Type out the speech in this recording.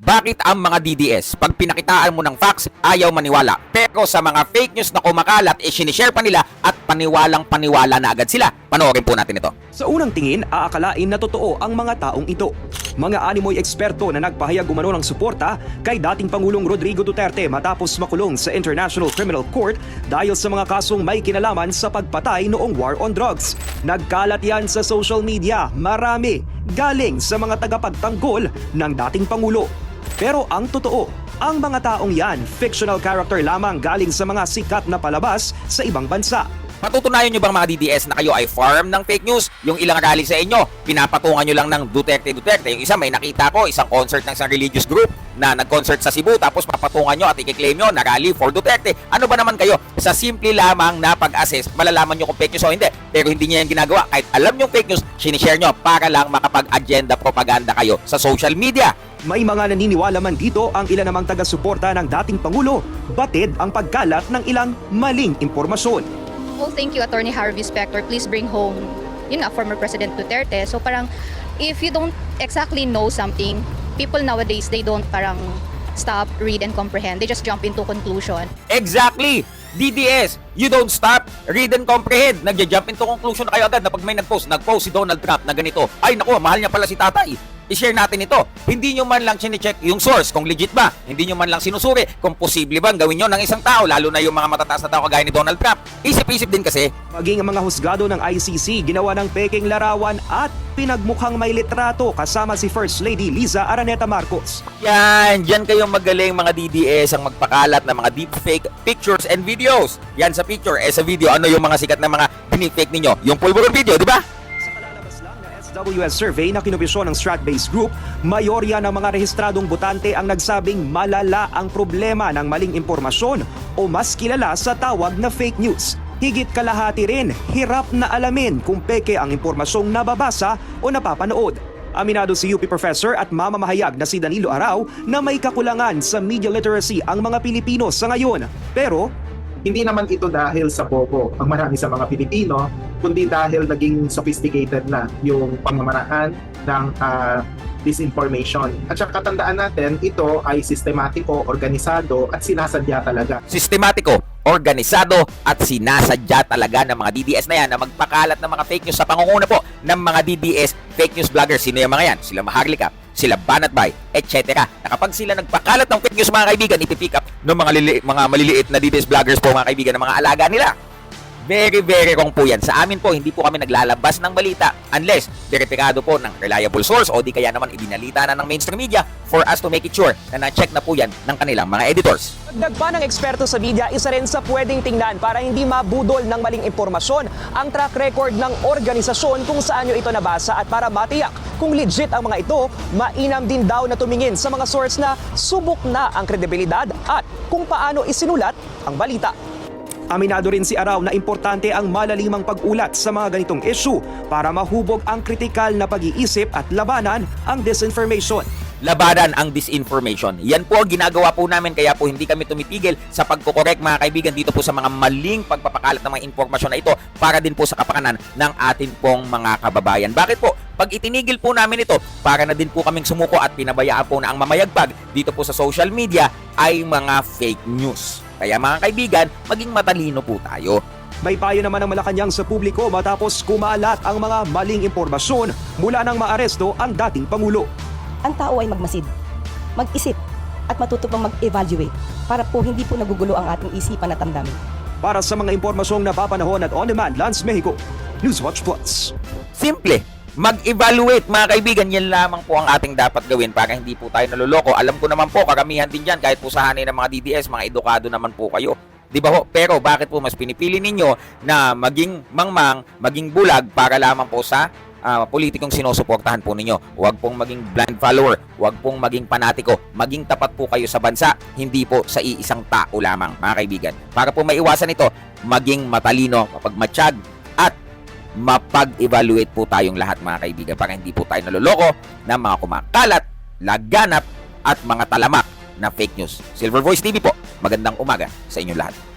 Bakit ang mga DDS, pag pinakitaan mo ng facts, ayaw maniwala? Pero sa mga fake news na kumakalat, eh sinishare pa nila at paniwalang paniwala na agad sila. Panoorin po natin ito. Sa unang tingin, aakalain na totoo ang mga taong ito. Mga animoy eksperto na nagpahayag umano ng suporta kay dating Pangulong Rodrigo Duterte matapos makulong sa International Criminal Court dahil sa mga kasong may kinalaman sa pagpatay noong war on drugs. Nagkalat yan sa social media, marami, galing sa mga tagapagtanggol ng dating Pangulo. Pero ang totoo, ang mga taong yan, fictional character lamang galing sa mga sikat na palabas sa ibang bansa. Patutunayan nyo bang mga DDS na kayo ay farm ng fake news? Yung ilang rally sa inyo, pinapatungan nyo lang ng Duterte Duterte. Yung isa may nakita ko, isang concert ng isang religious group na nag-concert sa Cebu tapos papatungan nyo at i-claim nyo na rally for Duterte. Ano ba naman kayo? Sa simple lamang na pag-assess, malalaman nyo kung fake news o hindi. Pero hindi niya yan ginagawa. Kahit alam nyo fake news, sinishare nyo para lang makapag-agenda propaganda kayo sa social media. May mga naniniwala man dito ang ilan namang taga-suporta ng dating Pangulo, batid ang pagkalat ng ilang maling impormasyon. Well, thank you, Attorney Harvey Specter. Please bring home, yun nga, former President Duterte. So parang, if you don't exactly know something, people nowadays, they don't parang stop, read, and comprehend. They just jump into conclusion. Exactly! DDS, you don't stop, read and comprehend. Nagja-jump into conclusion na kayo agad na pag may nag-post, nag-post si Donald Trump na ganito. Ay naku, mahal niya pala si tatay. I-share natin ito. Hindi nyo man lang chinecheck yung source kung legit ba. Hindi nyo man lang sinusuri kung posible bang gawin nyo ng isang tao, lalo na yung mga matataas na tao kagaya ni Donald Trump. Isip-isip din kasi, Maging ang mga husgado ng ICC ginawa ng peking larawan at pinagmukhang may litrato kasama si First Lady Liza Araneta Marcos. yan, dyan kayong magaling mga DDS ang magpakalat ng mga deepfake pictures and videos. Yan sa picture, eh sa video, ano yung mga sikat na mga pinifake ninyo? Yung pulburon video, di ba? SWS survey na kinobisyon ng Strat-based Group, mayorya ng mga rehistradong botante ang nagsabing malala ang problema ng maling impormasyon o mas kilala sa tawag na fake news. Higit kalahati rin, hirap na alamin kung peke ang impormasyong nababasa o napapanood. Aminado si UP professor at mamamahayag na si Danilo Arau na may kakulangan sa media literacy ang mga Pilipino sa ngayon. Pero hindi naman ito dahil sa bobo ang marami sa mga Pilipino, kundi dahil naging sophisticated na yung pamamaraan ng ah, disinformation. At saka katandaan natin, ito ay sistematiko, organisado at sinasadya talaga. sistematiko, organisado at sinasadya talaga ng mga DDS na yan na magpakalat ng mga fake news sa pangunguna po ng mga DDS fake news vloggers. Sino yung mga yan? Sila Maharlika, sila Banatbay, etc. Na kapag sila nagpakalat ng fake news mga kaibigan, ipipick up ng mga, lili- mga maliliit na DDS vloggers po mga kaibigan ng mga alaga nila. Very, very wrong po yan. Sa amin po, hindi po kami naglalabas ng balita unless veripikado po ng reliable source o di kaya naman ibinalita na ng mainstream media for us to make it sure na na-check na po yan ng kanilang mga editors. Dagdag pa ng eksperto sa media, isa rin sa pwedeng tingnan para hindi mabudol ng maling impormasyon ang track record ng organisasyon kung saan nyo ito nabasa at para matiyak kung legit ang mga ito, mainam din daw na tumingin sa mga source na subok na ang kredibilidad at kung paano isinulat ang balita. Aminado rin si Araw na importante ang malalimang pag-ulat sa mga ganitong issue para mahubog ang kritikal na pag-iisip at labanan ang disinformation. Labanan ang disinformation. Yan po ang ginagawa po namin kaya po hindi kami tumitigil sa pagkokorek mga kaibigan dito po sa mga maling pagpapakalat ng mga impormasyon na ito para din po sa kapakanan ng atin pong mga kababayan. Bakit po? Pag itinigil po namin ito, para na din po kaming sumuko at pinabayaan po na ang mamayagpag dito po sa social media ay mga fake news. Kaya mga kaibigan, maging matalino po tayo. May payo naman ng Malacanang sa publiko matapos kumalat ang mga maling impormasyon mula nang maaresto ang dating Pangulo. Ang tao ay magmasid, mag-isip, at matuto pang mag-evaluate para po hindi po nagugulo ang ating isipan at damdamin. Para sa mga impormasyong napapanahon at on-demand, Lance Mexico, Newswatch Plus. Simple. Mag-evaluate mga kaibigan, yan lamang po ang ating dapat gawin para hindi po tayo naluloko. Alam ko naman po, karamihan din dyan, kahit po sa hanay ng mga DDS, mga edukado naman po kayo. Di ba ho? Pero bakit po mas pinipili ninyo na maging mangmang, maging bulag para lamang po sa ah, politikong sinusuportahan po ninyo. Huwag pong maging blind follower, huwag pong maging panatiko, maging tapat po kayo sa bansa, hindi po sa iisang tao lamang, mga kaibigan. Para po maiwasan ito, maging matalino, mapagmatsyag, at mapag-evaluate po tayong lahat mga kaibigan para hindi po tayo naloloko ng mga kumakalat, laganap at mga talamak na fake news. Silver Voice TV po, magandang umaga sa inyong lahat.